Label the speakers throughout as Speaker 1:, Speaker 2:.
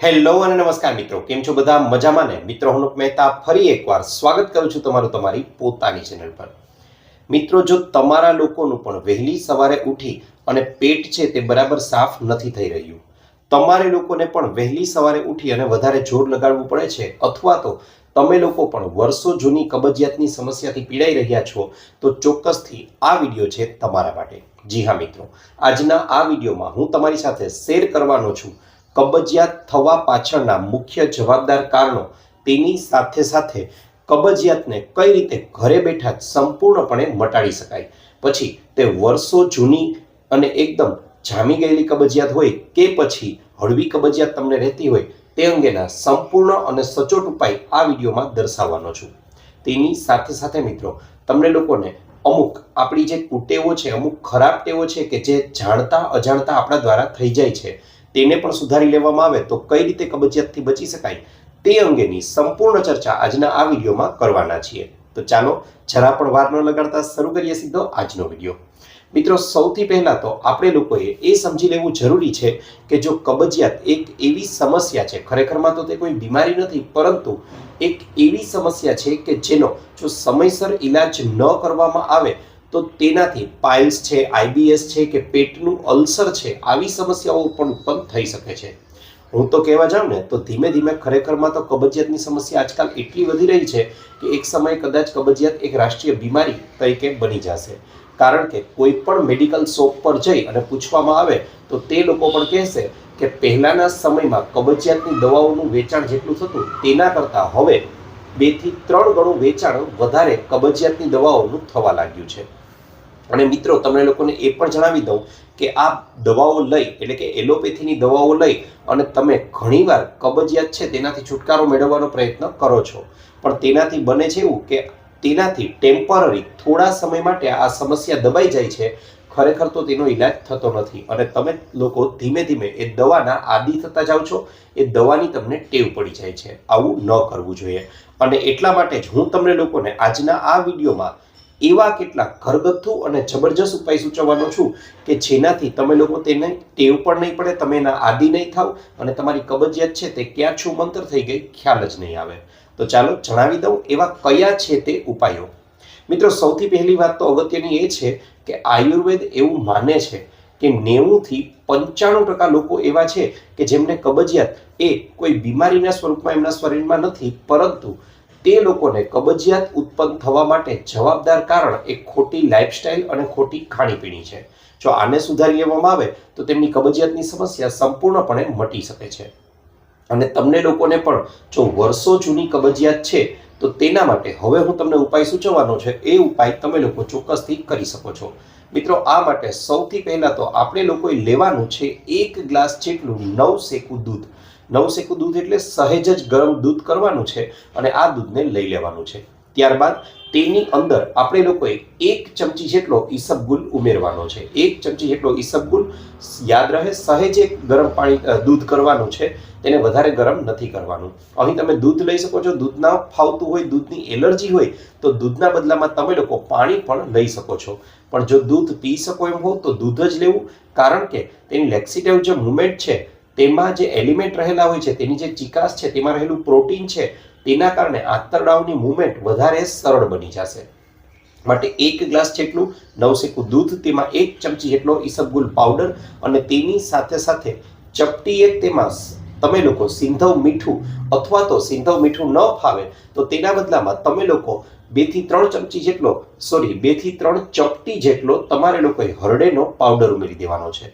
Speaker 1: Hello અને નમસ્કાર મિત્રો, કેમ છો બધા? મજામાં ને? મિત્રો, હું મહેતા ફરી એકવાર સ્વાગત કરું છું તમારું તમારી પોતાની ચેનલ પર. મિત્રો, જો તમારા લોકોનું પણ વહેલી સવારે ઉઠી અને પેટ છે તે બરાબર સાફ નથી થઈ રહ્યું, તમારે લોકોને પણ વહેલી સવારે ઉઠી અને વધારે જોર લગાડવું પડે છે, અથવા તો તમે લોકો પણ વર્ષો જૂની કબજિયાતની સમસ્યાથી પીડાઈ રહ્યા છો, તો ચોક્કસથી આ વીડિયો છે તમારા માટે. જી હા મિત્રો, આજના આ વિડીયોમાં હું તમારી સાથે શેર કરવાનો છું કબજિયાત થવા પાછળના મુખ્ય જવાબદાર કારણો તેની સાથે સાથે કબજિયાતને કઈ રીતે ઘરે બેઠા જ સંપૂર્ણપણે મટાડી શકાય. પછી તે વર્ષો જૂની અને એકદમ જામી ગયેલી કબજિયાત હોય કે પછી હળવી કબજિયાત તમને રહેતી હોય તે અંગેના સંપૂર્ણ અને સચોટ ઉપાય આ વિડીયોમાં દર્શાવવાનો છું. તેની સાથે સાથે મિત્રો, તમને લોકોને અમુક આપણી જે કુટેવો છે, અમુક ખરાબ ટેવો છે કે જે જાણતા અજાણતા આપણા દ્વારા થઈ જાય છે તેને પણ સુધારી લેવામાં આવે તો કઈ રીતે કબજિયાતથી બચી શકાય તે અંગેની સંપૂર્ણ ચર્ચા આજના આ વિડીયોમાં કરવાના છીએ. તો ચાલો જરા પણ વાર ન લગાડતા શરૂ કરીએ સીધો આજનો વીડિયો. મિત્રો, સૌથી પહેલા તો આપણે લોકોએ એ સમજી લેવું જરૂરી છે કે જો કબજિયાત એક એવી સમસ્યા છે, ખરેખરમાં તો તે કોઈ બીમારી નથી, પરંતુ એક એવી સમસ્યા છે કે જેનો જો સમયસર ઈલાજ ન કરવામાં આવે તો તેનાથી પાઇલ્સ છે આઈબીએસ છે કે પેટનું અલ્સર છે, આવી સમસ્યાઓ પણ ઉત્પન્ન થઈ શકે છે. હું તો કહેવા જાઉં ને, તો ધીમે ધીમે ખરેખરમાં તો કબજિયાતની સમસ્યા આજકાલ એટલી વધી રહી છે કે એક સમયે કદાચ કબજિયાત એક રાષ્ટ્રીય બીમારી તરીકે બની જશે. કારણ કે કોઈ પણ મેડિકલ શોપ પર જઈ અને પૂછવામાં આવે, તો તે લોકો પણ કહેશે કે પહેલાંના સમયમાં કબજિયાતની દવાઓનું વેચાણ જેટલું થતું, તેના કરતાં હવે બેથી ત્રણ ગણું વેચાણ વધારે કબજિયાતની દવાઓનું થવા લાગ્યું છે. અને મિત્રો, તમને લોકોને એ પણ જણાવી દઉં કે આ દવાઓ લઈ, એટલે કે એલોપેથીની દવાઓ લઈ અને તમે ઘણીવાર કબજિયાત છે તેનાથી છુટકારો મેળવવાનો પ્રયત્ન કરો છો. પણ તેનાથી બને છે એવું કે તેનાથી ટેમ્પરરી થોડા સમય માટે આ સમસ્યા દબાઈ જાય છે, ખરેખર તો તેનો ઈલાજ થતો નથી. અને તમે લોકો ધીમે ધીમે એ દવાના આદિ થતા જાઓ છો, એ દવાની તમને ટેવ પડી જાય છે. આવું ન કરવું જોઈએ. અને એટલા માટે જ હું તમને લોકોને આજના આ વિડીયોમાં એવા કેટલાક ઘરગથ્થુ અને જબરજસ્ત ઉપાય સૂચવવાનો છું કે જેનાથી તમે લોકો તેને ટેવ પણ નહીં પડે, તમે એના આદિ નહીં થાવ અને તમારી કબજિયાત છે તે ક્યાં છું મંતર થઈ ગઈ ખ્યાલ જ નહીં આવે. તો ચાલો જણાવી દઉં એવા કયા છે તે ઉપાયો. મિત્રો, સૌથી પહેલી વાત તો અગત્યની એ છે કે આયુર્વેદ એવું માને છે કે નેવુંથી પંચાણું ટકા લોકો એવા છે કે જેમને કબજિયાત એ કોઈ બીમારીના સ્વરૂપમાં, એમના શરીરમાં નથી, પરંતુ તે લોકોને કબજિયાત ઉત્પન્ન થવા માટે જવાબદાર કારણ એ ખોટી લાઇફસ્ટાઇલ અને ખોટી ખાણીપીણી છે. જો આને સુધારી લેવામાં આવે, તો તેમની કબજિયાતની સમસ્યા સંપૂર્ણપણે મટી શકે છે. અને તમને લોકોને પણ, જો વર્ષો જૂની કબજિયાત છે, તો તેના માટે હવે હું તમને ઉપાય સૂચવવાનો છે. એ ઉપાય તમે લોકો ચોક્કસથી કરી શકો છો. મિત્રો, આ માટે સૌથી પહેલા તો આપણે લોકોએ લેવાનું છે એક ગ્લાસ જેટલું નવ શેકું દૂધ. નવ શેકું દૂધ એટલે સહેજ જ ગરમ દૂધ કરવાનું છે અને આ દૂધને લઈ લેવાનું છે. ત્યારબાદ તેની અંદર આપણે લોકોએ એક ચમચી જેટલો ઈસબગુલ ઉમેરવાનો છે. એક ચમચી જેટલો ઈસબગુલ યાદ રહે, સહેજ એક ગરમ પાણી દૂધ કરવાનું છે. તેને વધારે ગરમ નથી કરવાનું. અહીં તમે દૂધ લઈ શકો છો. દૂધ ના ફાવતું હોય, દૂધની એલર્જી હોય, તો દૂધના બદલામાં તમે લોકો પાણી પણ લઈ શકો છો. પણ જો દૂધ પી શકો એમ હો, તો દૂધ જ લેવું. કારણ કે તેની લેક્સિટેવ જે મુમેન્ટ છે તેમાં જે એલિમેન્ટ રહેલા હોય છે, તેની જે ચિકાસ છે, તેમાં રહેલું પ્રોટીન છે, તેના કારણે આંતરડાઓની મુવમેન્ટ વધારે સરળ બની જશે. માટે એક ગ્લાસ જેટલું નવસેકું દૂધ, તેમાં એક ચમચી જેટલો ઈસબગુલ પાવડર અને તેની સાથે સાથે ચપટી એક તેમાં તમે લોકો સિંધવ મીઠું અથવા તો સિંધવ મીઠું ન ફાવે, તો તેના બદલામાં તમે લોકો બેથી ત્રણ ચમચી જેટલો, સોરી બેથી ત્રણ ચપટી જેટલો તમારે લોકોએ હરડેનો પાવડર ઉમેરી દેવાનો છે.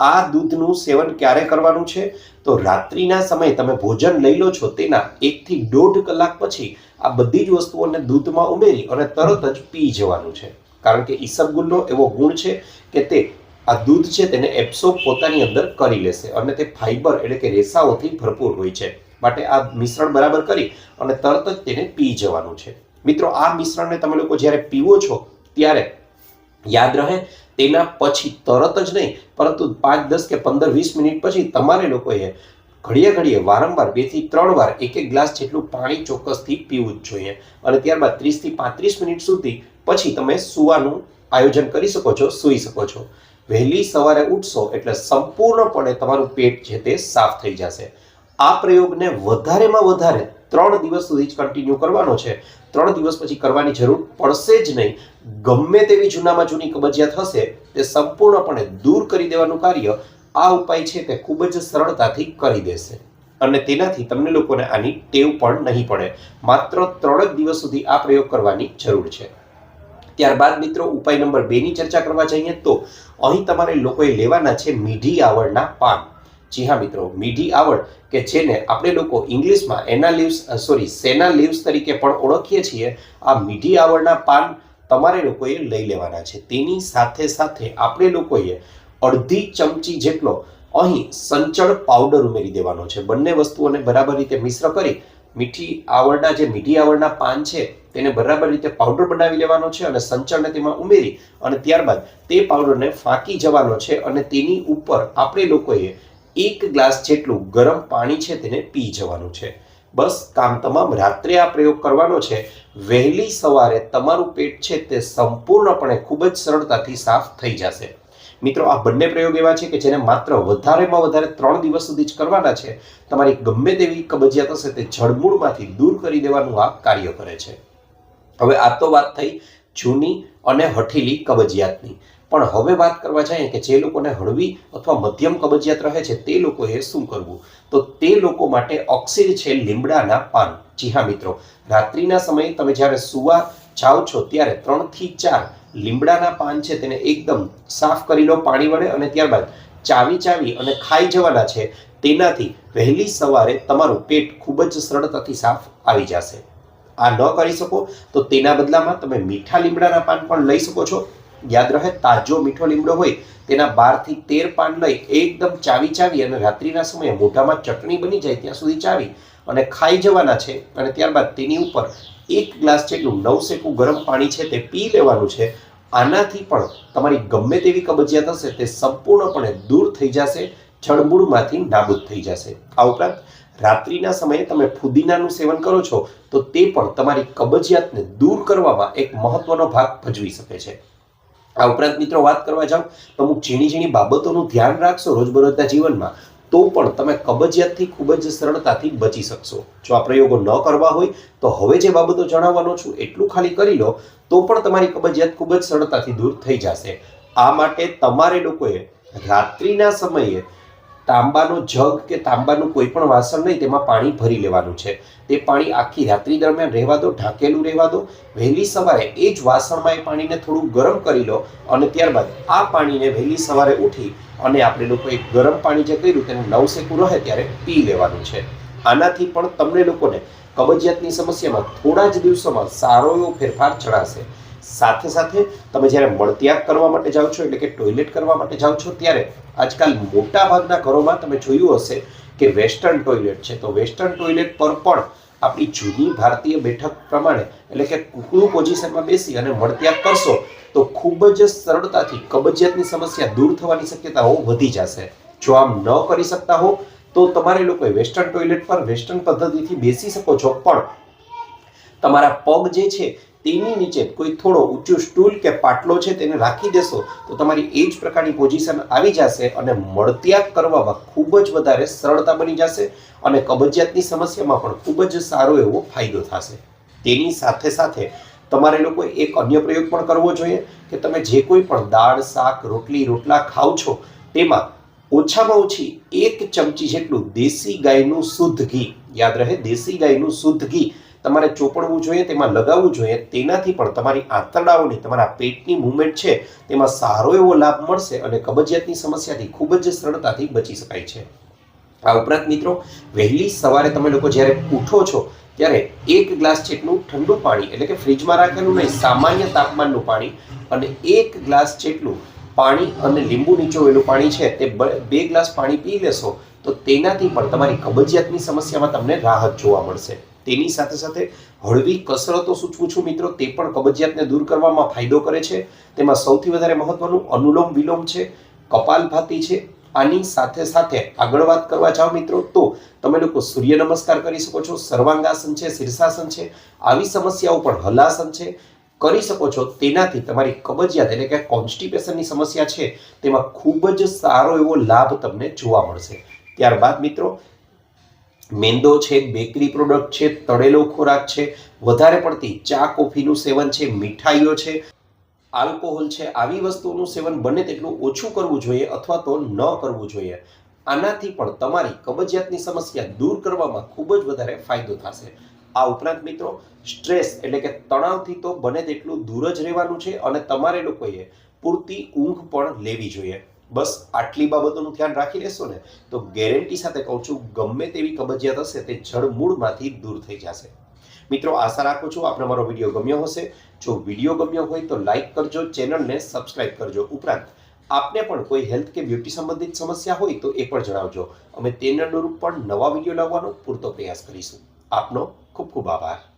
Speaker 1: આ દૂધનું સેવન ક્યારે કરવાનું છે? તો રાત્રિના સમયે તમે ભોજન લઈ લો છો તેના એકથી દોઢ કલાક પછી આ બધી જ વસ્તુઓને દૂધમાં ઉમેરી અને તરત જ પી જવાનું છે. કારણ કે ઈસબગુલનો એવો ગુણ છે કે તે આ દૂધ છે તેને એપ્સોપ પોતાની અંદર કરી લેશે અને તે ફાઈબર એટલે કે રેસાઓથી ભરપૂર હોય છે. માટે આ મિશ્રણ બરાબર કરી અને તરત જ તેને પી જવાનું છે. મિત્રો, આ મિશ્રણને તમે લોકો જ્યારે પીવો છો ત્યારે યાદ રહે તેના પછી તરત જ નહીં, પરંતુ પાંચ, દસ કે પંદર, વીસ મિનિટ પછી તમારે લોકોએ ઘડીએ ઘડીએ વારંવાર બેથી ત્રણ વાર એક એક ગ્લાસ જેટલું પાણી ચોક્કસથી પીવું જ જોઈએ. અને ત્યારબાદ ત્રીસથી પાંત્રીસ મિનિટ સુધી પછી તમે સુવાનું આયોજન કરી શકો છો, સૂઈ શકો છો. વહેલી સવારે ઉઠશો એટલે સંપૂર્ણપણે તમારું પેટ જે તે સાફ થઈ જશે. આ પ્રયોગને વધારેમાં વધારે ત્રણ દિવસ સુધી જ કન્ટિન્યુ કરવાનો છે. ત્રણ દિવસ પછી કરવાની જરૂર પડશે જ નહીં. ગમે તેવી જૂનામાં જૂની કબજિયાત હશે, તે સંપૂર્ણપણે દૂર કરી દેવાનું કાર્ય આ ઉપાય છે તે ખૂબ જ સરળતાથી કરી દેશે. અને તેનાથી તમને લોકોને આની ટેવ પણ નહીં પડે. માત્ર ત્રણ જ દિવસ સુધી આ પ્રયોગ કરવાની જરૂર છે. ત્યારબાદ મિત્રો, ઉપાય નંબર બેની ચર્ચા કરવા જઈએ તો અહીં તમારે લોકોએ લેવાના છે મીઠી આવડના પાન. જી હા મિત્રો, મીઠી આવડ કે જેને આપણે લોકો ઇંગ્લિશમાં એના લીવ્સ સોરી સેના લીવ્સ તરીકે પણ ઓળખીએ છીએ, આ મીઠી આવડના પાન તમારે લોકોએ લઈ લેવાના છે. તેની સાથે સાથે આપણે લોકોએ અડધી ચમચી જેટલો અહીં સંચળ પાવડર ઉમેરી દેવાનો છે. બંને વસ્તુઓને બરાબર રીતે મિશ્ર કરી મીઠી આવડના જે મીઠી આવડના પાન છે તેને બરાબર રીતે પાવડર બનાવી લેવાનો છે અને સંચળને તેમાં ઉમેરી અને ત્યારબાદ તે પાવડરને ફાંકી જવાનો છે અને તેની ઉપર આપણે લોકોએ એક ગ્લાસ જેટલું ગરમ પાણી છે તેને પી જવાનું છે. બસ, કામ તમામ રાત્રે આ પ્રયોગ કરવાનો છે. વહેલી સવારે તમારું પેટ છે તે સંપૂર્ણપણે ખૂબ જ સરળતાથી સાફ થઈ જશે. મિત્રો, આ બંને પ્રયોગ એવા છે કે જેને માત્ર વધારેમાં વધારે ત્રણ દિવસ સુધી જ કરવાના છે. તમારી ગમે તેવી કબજિયાત હશે તે જળમૂળમાંથી દૂર કરી દેવાનું આ કાર્ય કરે છે. હવે આ તો વાત થઈ જૂની અને હઠીલી કબજિયાતની. પણ હવે વાત કરવા જઈએ કે જે લોકોને હળવી અથવા મધ્યમ કબજિયાત રહે છે, તે લોકોએ શું કરવું? તો તે લોકો માટે ઓક્સિડ છે લીમડાના પાન. જી હા, મિત્રો. રાત્રિના સમયે તમે જ્યારે સુવા જાઓ છો, ત્યારે ત્રણથી ચાર લીમડાના પાન છે, તેને એકદમ સાફ કરી લો પાણી વડે અને ત્યારબાદ ચાવી ચાવી અને ખાઈ જવાના છે. તેનાથી વહેલી સવારે તમારું પેટ ખૂબ જ સરળતાથી સાફ આવી જશે. આ ન કરી શકો, તો તેના બદલામાં તમે મીઠા લીમડાના પાન પણ લઈ શકો છો. યાદ રહે તાજો મીઠો લીમડો હોય તેના બારથી તેર પાન લઈ એકદમ ચાવી ચાવી અને રાત્રિના સમયે મોઢામાં ચટણી બની જાય ત્યાં સુધી ચાવી અને ખાઈ જવાના છે અને ત્યારબાદ તેની ઉપર એક ગ્લાસ જેટલું નવ શેકું ગરમ પાણી છે તે પી લેવાનું છે. આનાથી પણ તમારી ગમે તેવી કબજિયાત હશે તે સંપૂર્ણપણે દૂર થઈ જશે જળમૂળમાંથી નાબૂદ થઈ જશે. આ ઉપરાંત રાત્રિના સમયે તમે ફુદીનાનું સેવન કરો છો તો તે પણ તમારી કબજિયાતને દૂર કરવામાં એક મહત્વનો ભાગ ભજવી શકે છે. આ ઉપરાંત મિત્રો વાત કરવા જાઓ તો અમુક ઝીણી ઝીણી બાબતોનું ધ્યાન રાખશો રોજબરોજના જીવનમાં, તો પણ તમે કબજિયાતથી ખૂબ જ સરળતાથી બચી શકશો. જો આ પ્રયોગો ન કરવા હોય, તો હવે જે બાબતો જણાવવાનો છું, એટલું ખાલી કરી લો, તો પણ તમારી કબજિયાત ખૂબ જ સરળતાથી દૂર થઈ જશે. આ માટે તમારે લોકોએ રાત્રિના સમયે તાંબાનો જગ કે તાંબાનું કોઈ પણ વાસણ નહીં, તેમાં પાણી ભરી લેવાનું છે. તે પાણી આખી રાત્રિ દરમિયાન રહેવા દો, ઢાંકેલું રહેવા દો. વહેલી સવારે એ જ વાસણમાં એ પાણીને થોડું ગરમ કરી લો અને ત્યારબાદ આ પાણીને વહેલી સવારે ઉઠી અને આપણે લોકો એક ગરમ પાણી જે કર્યું તેને નવસેકું રહે ત્યારે પી લેવાનું છે. આનાથી પણ તમને લોકોને કબજિયાતની સમસ્યામાં થોડા જ દિવસોમાં સારો એવો ફેરફાર જણાશે. સાથે સાથે તમે જ્યારે મળત્યાગ કરવા માટે જાઓ છો, એટલે કે ટોયલેટ કરવા માટે જાઓ છો, ત્યારે આજકાલ મોટા ભાગના ઘરોમાં તમે જોયું હશે કે વેસ્ટર્ન ટોયલેટ છે. તો વેસ્ટર્ન ટોયલેટ પર પણ આપણી જૂની ભારતીય બેઠક પ્રમાણે એટલે કે કુકડું પોઝિશનમાં બેસી અને મળત્યાગ કરશો, તો ખૂબ જ સરળતાથી કબજિયાતની સમસ્યા દૂર થવાની શક્યતાઓ વધી જશે. જો આમ ન કરી શકતા હો, તો તમારે લોકોએ વેસ્ટર્ન ટોયલેટ પર વેસ્ટર્ન પદ્ધતિથી બેસી શકો છો. પણ તમારા પગ જે છે તેની નીચે કોઈ થોડો ઊંચું સ્ટૂલ કે પાટલો છે તેને રાખી દેશો, તો તમારી એ જ પ્રકારની પોઝિશન આવી જશે અને મળત્યાગ કરવામાં ખૂબ જ વધારે સરળતા બની જશે અને કબજિયાતની સમસ્યામાં પણ ખૂબ જ સારો એવો ફાયદો થશે. તેની સાથે સાથે તમારે લોકો એક અન્ય પ્રયોગ પણ કરવો જોઈએ કે તમે જે કોઈ પણ દાળ, શાક, રોટલી, રોટલા ખાઓ છો, તેમાં ઓછામાં ઓછી એક ચમચી જેટલું દેશી ગાયનું શુદ્ધ ઘી, યાદ રહે, દેશી ગાયનું શુદ્ધ ઘી તમારે ચોપડવું જોઈએ, તેમાં લગાવવું જોઈએ, તેનાથી પણ તમારી આંતરડાઓની, તમારા પેટની મુવમેન્ટ છે, તેમાં સારો એવો લાભ મળશે અને કબજિયાતની સમસ્યાથી ખૂબ જ સરળતાથી બચી શકાય છે. આ ઉપરાંત મિત્રો, વહેલી સવારે તમે લોકો જ્યારે ઉઠો છો, ત્યારે એક ગ્લાસ જેટલું ઠંડુ પાણી, એટલે કે ફ્રીજમાં રાખેલું નહીં, સામાન્ય તાપમાનનું પાણી અને એક ગ્લાસ જેટલું પાણી અને લીંબુ નીચોવેલું પાણી છે, તે બ- ગ્લાસ પાણી પી લેશો, તો તેનાથી પણ તમારી કબજિયાતની સમસ્યામાં તમને રાહત જોવા મળશે. તેની સાથે સાથે હળવી કસરતો સૂચવું છું મિત્રો, તે પણ કબજિયાતને દૂર કરવામાં ફાયદો કરે છે. તેમાં સૌથી વધારે મહત્વનું અનુલોમ વિલોમ છે કપાલભાતી છે. આની સાથે સાથે આગળ વાત કરવા જાઓ મિત્રો, તો તમે લોકો સૂર્ય નમસ્કાર કરી શકો છો, સર્વાંગાસન છે, શીર્ષાસન છે, આવી સમસ્યાઓ પણ હલાસન છે. કરી શકો છો, તેનાથી તમારી કબજિયાત એટલે કે કોન્સ્ટિપેશનની સમસ્યા છે, તેમાં ખૂબ જ સારો એવો લાભ તમને જોવા મળશે. ત્યારબાદ મિત્રો મેંદો છે, બેકરી પ્રોડક્ટ છે, તળેલો ખોરાક છે, વધારે પડતી ચા કોફીનું સેવન છે, મીઠાઈઓ છે. આલ્કોહોલ છે, આવી વસ્તુઓનું સેવન બને તેટલું ઓછું કરવું જોઈએ અથવા તો ન કરવું જોઈએ. આનાથી પણ તમારી કબજિયાતની સમસ્યા દૂર કરવામાં ખૂબ જ વધારે ફાયદો થશે. આ ઉપરાંત મિત્રો સ્ટ્રેસ એટલે કે તણાવથી તો બને તેટલું દૂર જ રહેવાનું છે અને તમારે લોકોએ પૂરતી ઊંઘ પણ લેવી જોઈએ. બસ આટલી બાબતોનું ધ્યાન રાખી લેશો ને, તો ગેરંટી સાથે કહું છું, ગમે તેવી કબજિયાત હશે, તે જડમૂળમાંથી દૂર થઈ જશે. મિત્રો, આશા રાખું છું આપણે મારો વીડિયો ગમ્યો હશે. જો વીડિયો ગમ્યો હોય, તો લાઈક કરજો, ચેનલને સબસ્ક્રાઇબ કરજો. ઉપરાંત, આપને પણ કોઈ હેલ્થ કે બ્યુટી સંબંધિત સમસ્યા હોય, તો એ પણ જણાવજો. અમે તેને અનુરૂપ પણ નવા વીડિયો લાવવાનો પૂરતો પ્રયાસ કરીશું. આપનો ખૂબ ખૂબ આભાર.